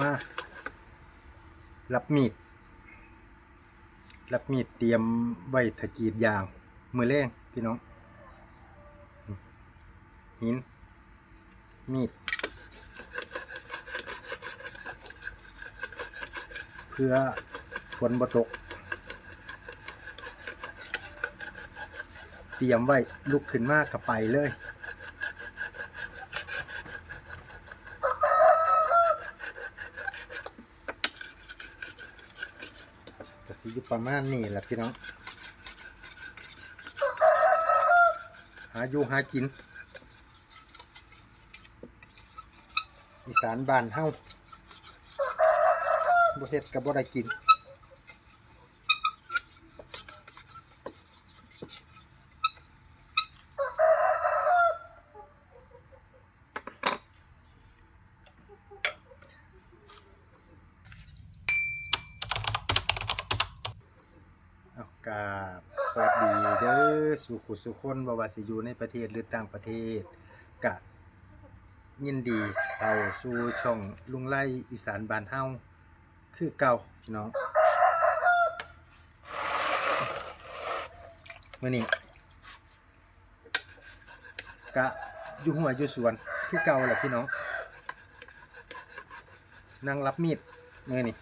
มารับมีด รับมีดเตรียมไว้ถะกีดยาง มือแรงพี่น้อง หิน มีด เพื่อฝนบ่ตก เตรียมไว้ลุกขึ้นมากกับไปเลย ก็สิอยู่ ประมาณนี้แหละพี่น้อง หาอยู่หากิน อีสานบ้านเฮาบ่เฮ็ดก็บ่ได้กิน กาบสวัสดีเด้อสุขุสุคนบวาสิอยู่ในประเทศหรือต่างประเทศกะยินดีเข้าสู่ช่องลุงไล่อีสานบ้านเฮาคือเก่าพี่น้องมื้อนี้กะอยู่หัวอยู่สวนคือเก่าแหละพี่น้องนั่งรับมีดมื้อนี้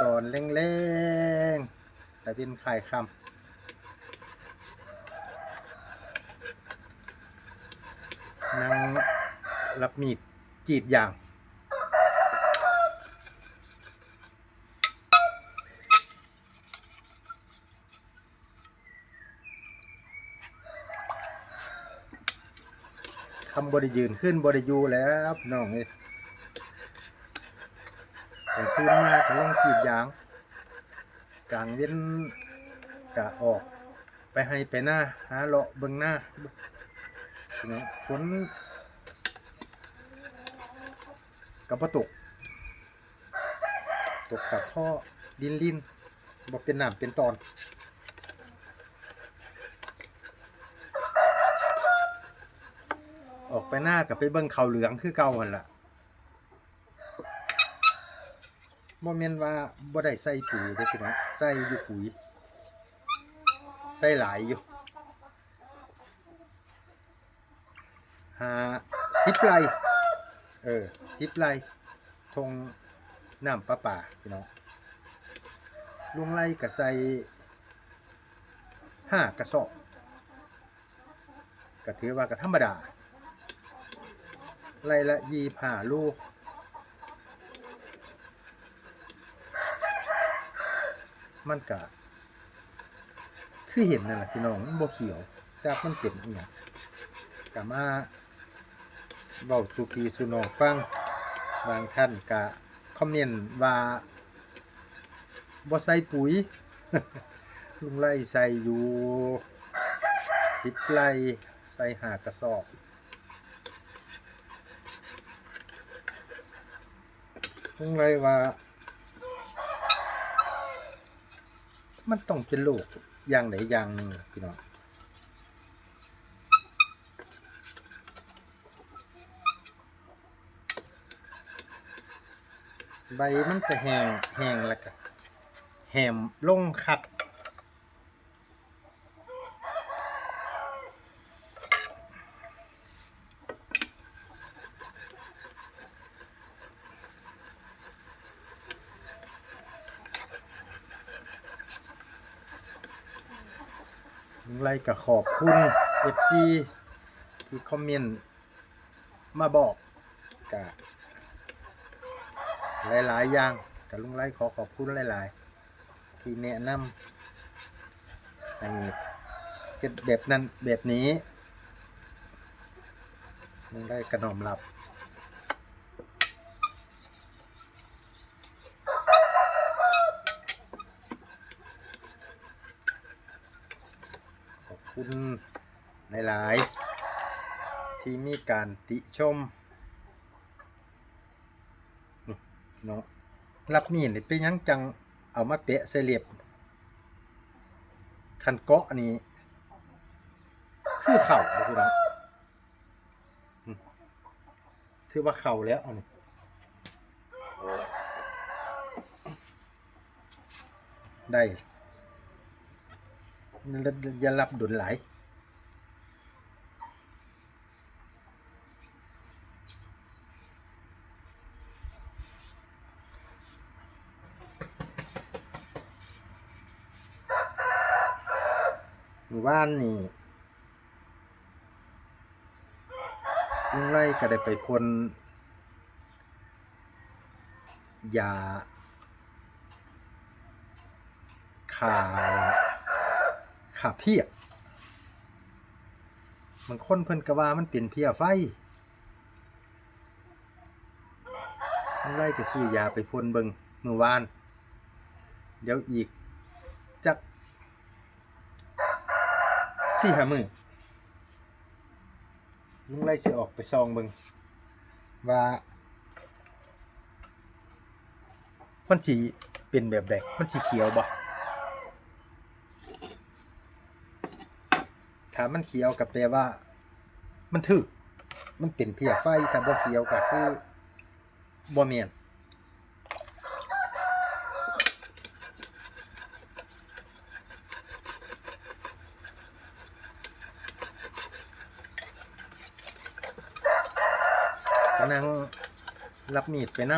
ตอนแรงๆ แต่เป็นขายคำนางรับมีดจีดยางคำบริยืนขึ้นบริยูแล้วพี่น้องเลยแต่ขึ้นมาก็ลงจีดยาง กลางเว้นกะออก ไปให้ไปหน้าหาเลาะเบิ่งหน้าพี่น้องฝนกับประตก ตกกับข้อดินลินบอกเป็นหน้ำเป็นตอนออกไปหน้ากับไปเบิ่งเขาเหลืองคือเก่าหันล่ะ บ่แม่นว่าบ่ได้ใส่ปุ๋ยเด้อพี่น้องใส่อยู่ปุ๋ยใส่หลายอยู่หาสิบไรเออสิบไรทงน้ำประปาพี่น้องลุงไร่ก็ใส่ห้ากระสอบก็ถือว่าก็ธรรมดาไร่ละยี่ห้าลูก มันกะคือเห็นนั่นแหละพี่น้องมันบ่เขียวจากมันเป็นอีหยังกะมาเว้าสุพีสุนองฟังบางท่านกะคอมเมนต์ว่าบ่ใส่ปุ๋ย ลุงไล่ใส่อยู่สิบไร่ใส่หากระสอบลุงไล่ว่า มันต้องเป็นลูกอย่างไหนอย่างหนึ่งพี่น้องใบมันจะแห้งแห้งแล้วก็แหมลงคัก ก็ขอบคุณ FC ที่คอมเมนต์มาบอกกะหลายๆอย่างกับลุงไล่ขอขอบคุณหลายๆ ที่แนะนำให้เฮ็ดแบบนั้นแบบนี้ลุงไล่กระนอมรับ การติชมเนาะรับมีดนี่ปยังจังเอามาเตะเสลียบคันเกาะนี้คือเข่านะคุณนะถือว่าเข่าแล้วอัได้อย่ารับดุลไหลายหมู่บ้านนี่ลุงไล่ก็ได้ไปพ่นยาขาขาเพียบางคนเพิ่นก็ว่ามันเป็นเพียไฟลุงไล่ก็ซื้อยาไปพ่นเบิงเมื่อวาน เดี๋ยวอีกจัก สี่หามือลุงไล่สิออกไปซองเบิงว่ามันสีเป็นแบบใดมันสีเขียวบ่ถามันเขียวกับแปลว่า มันถึกมันเป็นเพียไฟแต่บ่เขียวก็คือบ่เมียน นั่งรับมีดไปน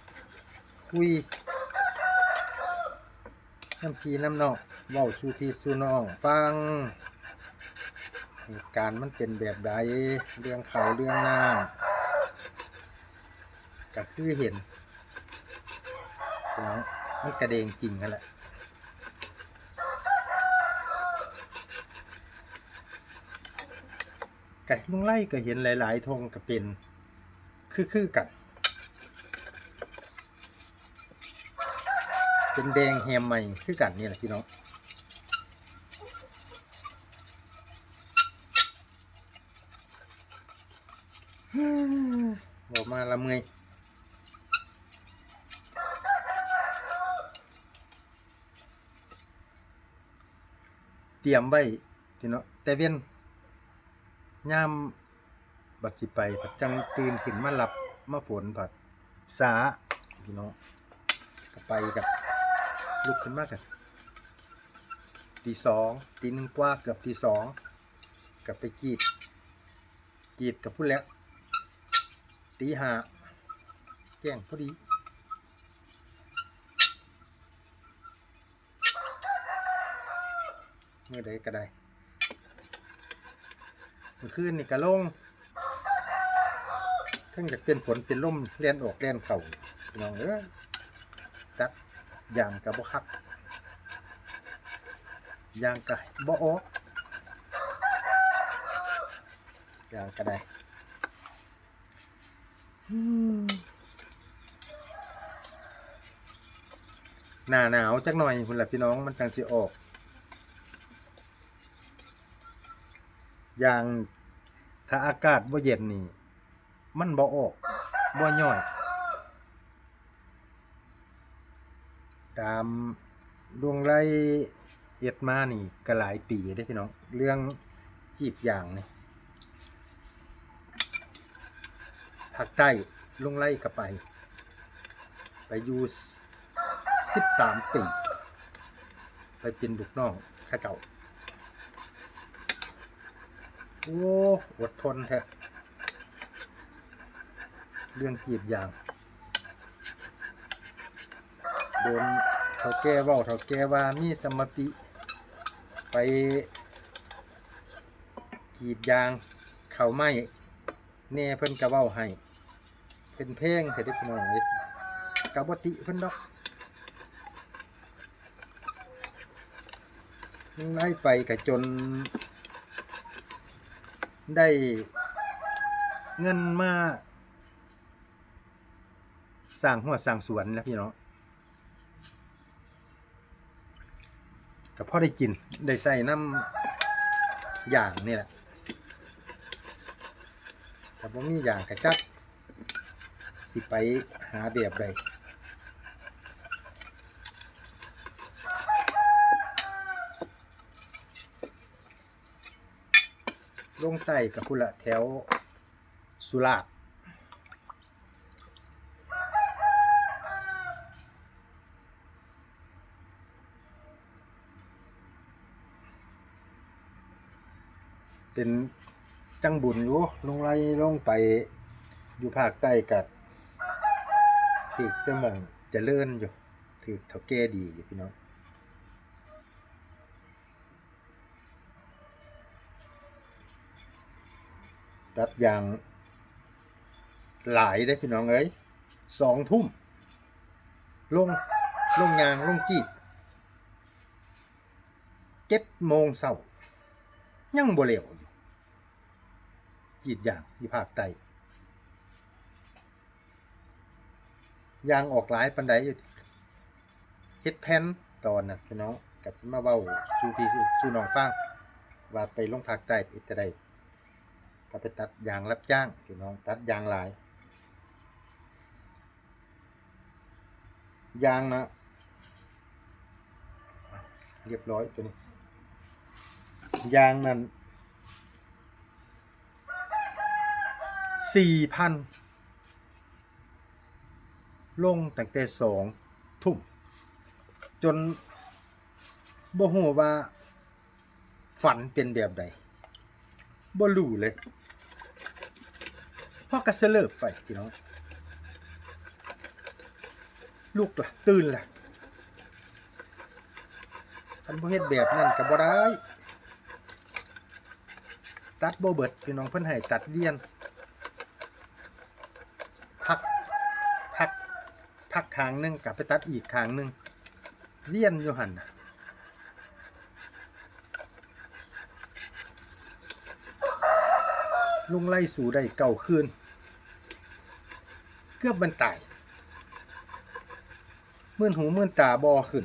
ำคุยน้ำพีน้ำนองเว้าสู่พี่สู่น้องฟังเหตุการณ์มันเป็นแบบใดเรื่องเขาเรื่องน้ำก็คือเห็นมันกระเดงจริงนั่นแหละ ไก่ลุงไล่ก็เห็นหลายๆธงก็เป็น คือคือๆกัน เป็นแดงแฮมใหม่คือกันนี่แหละพี่น้องบอกมาละเมยเตรียมไว้พี่น้องแต่เวียน ย่ามบัดสิไปผัดจังตื่นขึ้นมาหลับมาฝนผัดสาพี่น้องก็ไปกับลุกขึ้นมากกันตีสองตีหนึ่งกว่าเกือบตีสองกลับไปกีดกีดกับผู้แล้วตีหาแจ้งพอดีเมื่อใดก็ได้ มื่อคืนนี่กระลงเพิ่งจะเป็นฝนเป็นลมเลียนออกเลียนเข่าน้องเอ้ยจัดยางกระบ่คักยางกระบ่ออกยางกระไดหนาหนาวจักหน่อยคุณล่ะพี่น้องมันจังสิออก อย่าง ถ้าอากาศบ่เย็นนี่มันบ่ออกบ่ย่อย ตามดวงไลเอ็ดมานี่ก็หลายปีได้พี่น้อง เรื่องจีบอย่างนี่ภาคใต้ลุงไล่ก็ไป ไปอยู่สิบสามปี ไปเป็นบุกน้องข้าเก่า โอ้อดทนแท้เรื่องจีบอย่าง โดนเท่าแก่ว่าเท่าแก่ว่ามีสมติ ไปกีดยาง เขาไม่แน่เพิ่นกะเว้าให้ เป็นเพลงเถิดพี่น้องเอ้ยกะบติเพิ่นดอกไล่ไปกะจน ได้เงินมาสร้างหัวสร้างสวนแล้วพี่น้องก็พอได้กิน ได้ใส่น้ำอย่างนี่แหละแต่บ่มีอย่างกระจักสิไปหาแบบใด ลงใต้กับพุ่ละแถวสุราษฎร์เป็นจังบุญอยู่ลงไรลงไปอยู่ภาคใต้กับถือจะมองจะเลื่อนอยู่ถือเท่าแก่ดีอยู่พี่น้อง ตัดยางหลายได้พี่น้องเอ้ยสองทุ่ม ลง ลงยางลงกีบเจ็ดโมงเช้ายังบ่เร็วอยู่จีดยางที่ภาคใต้ยางออกหลายปันไดอยู่เฮ็ดแผ่นตอนนะพี่น้องกับมาเว้าสู่พี่สู่น้องฟังว่าไปลงภาคใต้อิตาได ก็ไปตัดยางรับจ้างพี่น้องตัดยางหลาย ยางนะเรียบร้อยตัวนี้ ยางนั้นสี่พันลงตั้งแต่สองทุ่มจนบ่ฮู้ว่าฝันเป็นแบบใดบ่รู้เลย พ่อกระเสลิบไปพี่น้องลูกล่ะ ตื่นล่ะท่านบ่เฮ็ดแบบนั้นก็บ่ได้ตัดบ่เบิดพี่น้องเพิ่นให้ตัดเวียนพักพักพักข้างหนึงกลับไปตัดอีกข้างหนึงเวียนอยู่หันลุงไล่สู่ได้เก่าคืน กือบมันตายมื่นหูมื่นตาบอขึ้น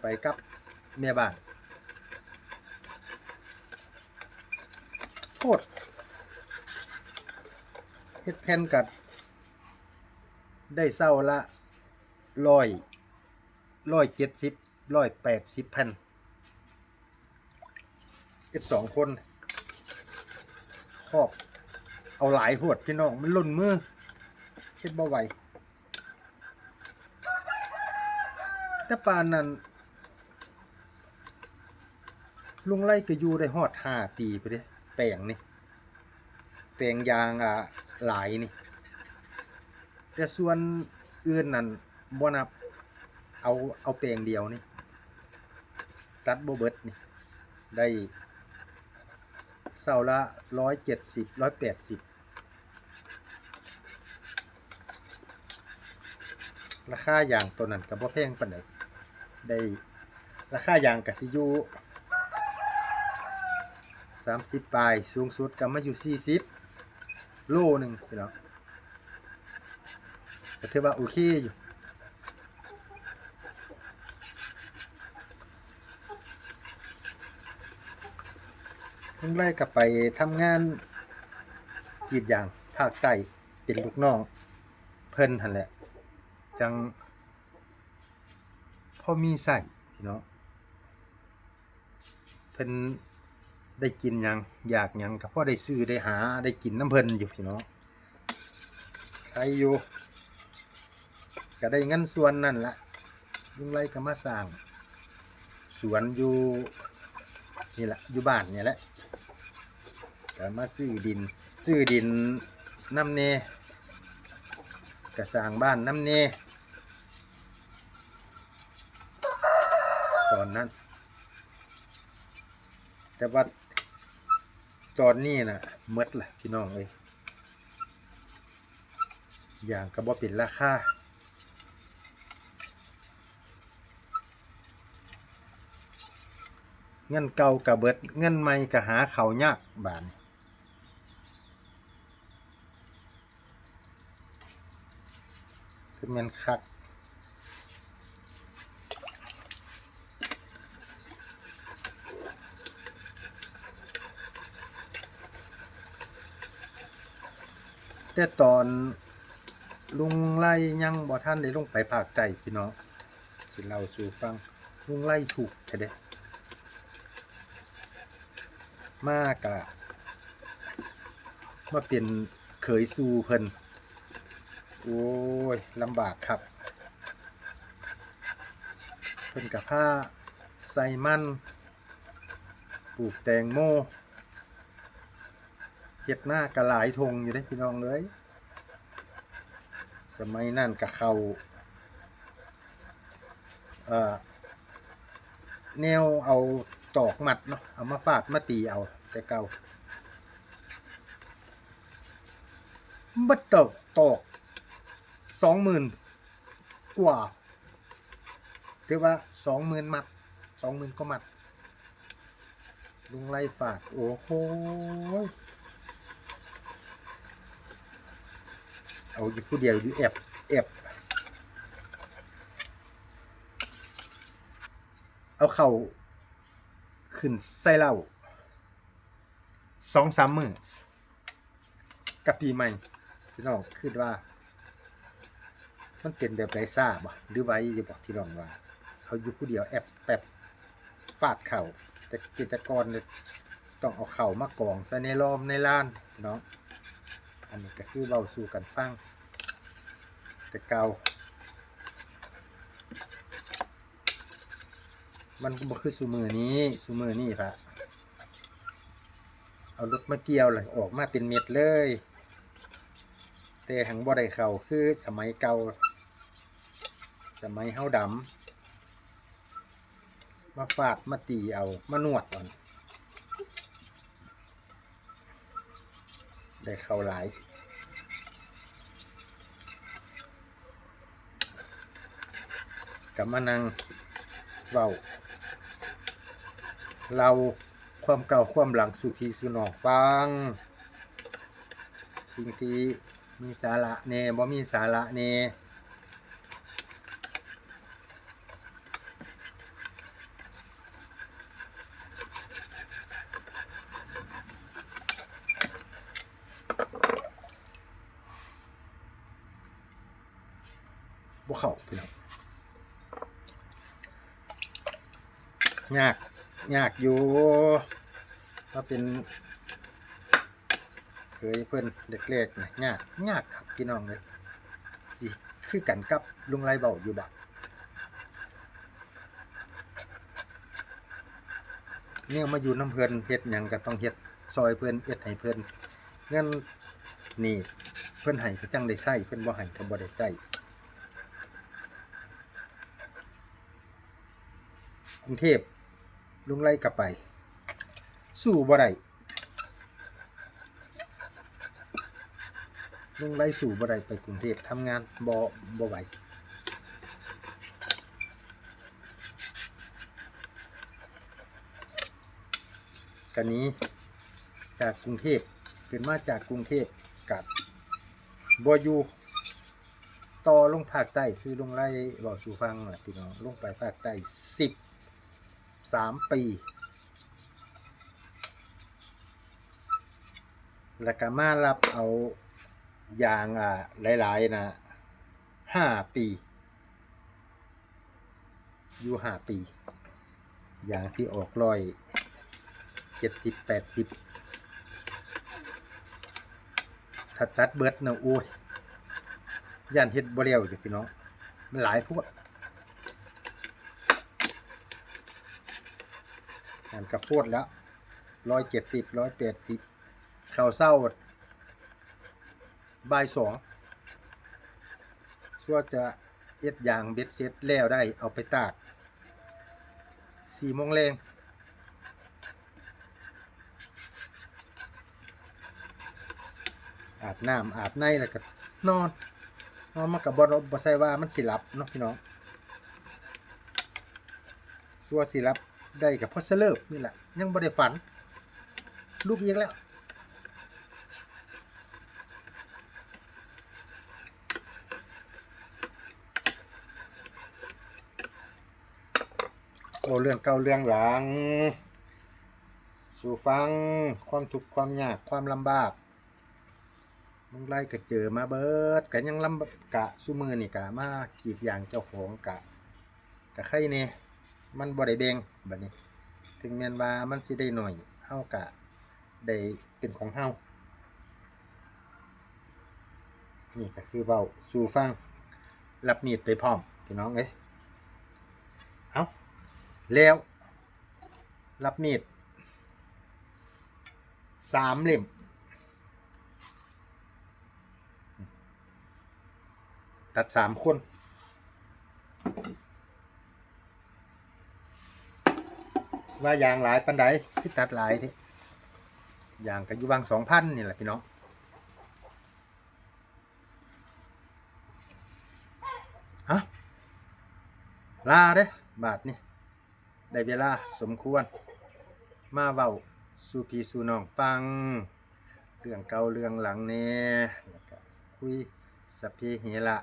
ไปกับเมียบ้านโทษเฮ็ดแผ่นกัด ได้เศร้าละร้อยร้อยเจ็ดสิบร้อยแปดสิบแผ่นเอ็ดสองคนครอบ เอาหลายหวดพี่น้อง มันหล่นมือ ฮ็ดบ่ไหวแต่ปานนั้นลุงไล่ก็อยู่ได้ฮอดห้าปีไปเด้แปลงนี่แปลงยางอะหลายนี่ แต่ส่วนอื่นนั่นบ่นับ เอาเอาแปลงเดียวนี่ ตัดบ่เบิดนี่ ได้เสาละร้อยเจ็ดสิบร้อยแปดสิบ ราคาอย่างตัวนั้นก็บ่แพงปานใดได้ราคายางกสิอยูสามสิบปลายสูงสุดก็มาอยู่สี่สิบโลหนึ่งพี่น้องก็ถือว่าโอเคอยู่เพิ่งไล่กลับไปทำงานกรีดยางภาคใต้เป็นลูกน้อง เพิ่นหันแหละ จังพ่อมีใส่พี่น้องเพิ่นได้กินยังอยากยังก็พ่อได้ซื้อได้หาได้กินน้ำเพิ่นอยู่พี่น้องใครอยู่ ก็ได้เงินส่วนนั่นละลุงไล่ก็มาสร้าง สวนอยู่นี่แหละอยู่บ้านเนี่ยแหละก็มาซื้อดิน ซื้อดินน้ำเนก็สร้างบ้านน้ำเน ตอนนั้น แต่ว่าตอนนี้นะหมดล่ะ พี่น้องเอ้ยอย่างกระบอกป็นราคาเงินเก่ากระเบิด เงินใหม่กะหาเขายากบานคือมันคัก แต่ตอนลุงไล่ยังบ่ท่านได้ลงไปภาคใต้พี่น้องสิเราสู่ฟังลุงไล่ถูกแท้เด้มากะมาเป็นเขยสู่เพิ่นโอ้ยลำบากครับ เพิ่นกับผ้าใส่มันปลูกแตงโม เฮ็ดหน้ากระหลายทงอยู่ได้พี่น้องเลย สมัยนั่นกะเขาเอ่อแนวเอาตอกหมัดเนาะเอามาฟาดมาตีเอา แต่เก่าบัดตอกตอกสองหมื่นกว่าถือว่าสองหมื่นมัดสองหมื่นก็มัดลุงไล่ฝากโอ้โห เอาอยู่ผู้เดียวอยู่แอบแอบเอาเข่าขึ้นใส่เหล้าสองสามมือกับปีใหม่พี่น้องคิดว่า มันเป็นแบบไรซ่าบ่หรือไว้จะบอกพี่น้องว่าเขาอยู่ผู้เดียวแอบแปบฟาดเข่าแต่กิจกรเลยต้องเอาเข่ามากองใส่ในล้อมในล้านเนาะ อันนี้ก็คือเบาสู่กันฟังแต่เก่ามันก็บ่คือสูมือนี้สูมือนี้พะเอารถมาเกี่ยวเลยออกมาเป็นเม็ดเลย แต่หังบ่ได้เข่าคือสมัยเก่า สมัยเฮาดำมาฟาดมาตีเอา มานวดก่อน ได้เข้าหลายกับมานังเบาเราความเก่าความหลังสุพีสุนองฟัง สิ่งที่มีสาระเน่บ่มีสาระเน่ บ่เข้าพี่น้องยากยากอยู่ถ้าเป็นเคยเพิ่อนเด็กเล็กนะยากยากครับพี่น้องเลยสิคือกันกับลุงไรเบาอยู่บักเนี่ยมาอยู่น้ำเพิ่นเฮ็ดยังก็ต้องเฮ็ดซอยเพิ่นเฮ็ดให้เพิ่นเงินนี่เพิ่นให้ก็จังได้ใช้เพิ่นบ่ให้ก็บ่ได้ใช้ กรุงเทพลุงไล่กลับไป สู้บ่ได้ลุงไล่สู่บ่ได้ไปกรุงเทพทำงานบ่บ่ไหวกันนี้จากกรุงเทพขึ้นมาจากกรุงเทพกับบ่อยูต่อลงภาคใต้คือลงไล่บอกสู่ฟังน่ะพี่น้องลงไปภาคใต้สิบ สามปี แล้วก็มารับเอายางอ่หลายๆนะห้าปี อยู่ห้าปี อย่างที่ออกร้อยเจ็ดสิบแปดสิบถ้าตัดเบิดนะโอ้ยย่านเฮ็ดบ่เร็วอยู่พี่น้อง มันหลายพวก งานกระโพดแล้วร้อยเจ็ดสิบร้อยแปดสิบข้าวเศร้าบ่ายสองชั่วจะเอ็ดยางเบ็ดเซ็ตแล้วได้เอาไปตากสี่โมงแรงอาบน้ำอาบในแล้วก็นอนนอนมากับบอลบอใส่ว่ามันสิรับเนาะพี่น้องชัวสิรับ ได้กับพ่อเสลิฟนี่แหละ ยังบ่ได้ฝัน ลูกเอีกแล้วโอ้เรื่องเก่าเรื่องหลัง สู่ฟังความทุกข์ความยากความลำบากมึงไล่ก็เจอมาเบิดกะยังลำกะซุมือนี่กะมากีดยางเจ้าของกะกะใครเนี่ย มันบ่ได้แบงแบบนี้ ถึงแม้นว่ามันสิได้หน่อยเฮากะได้เป็นของเฮานี่ก็คือเบาสูฟังรับมีดไปพร้อมพี่น้องเอ้ยเอาแล้ว รับมีดสามเล่มตัดสามคน ว่ายางหลายปันไดที่ตัดหลายที่ยางก็อยู่บางสองพันนี่แหละพี่น้องฮะลาเด้บาทนี่ได้เวลาสมควร มาเว้าสู่พี่สู่น้องฟัง เรื่องเก่าเรื่องหลังแน่แล้วก็คุยสพเพเหระ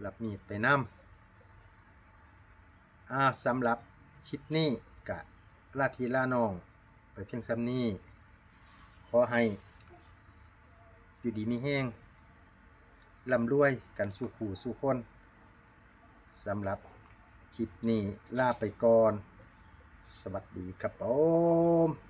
หลับมีดไปน้ำ อ่าสำหรับคลิปนี้กะลาทีลาน้อง ไปเพียงซ้ำนี้ ขอให้ อยู่ดีมีแห้งลำรวยกันสู่ขู่สู่คนสำหรับคลิปนี้ลาไปก่อน สวัสดีครับผม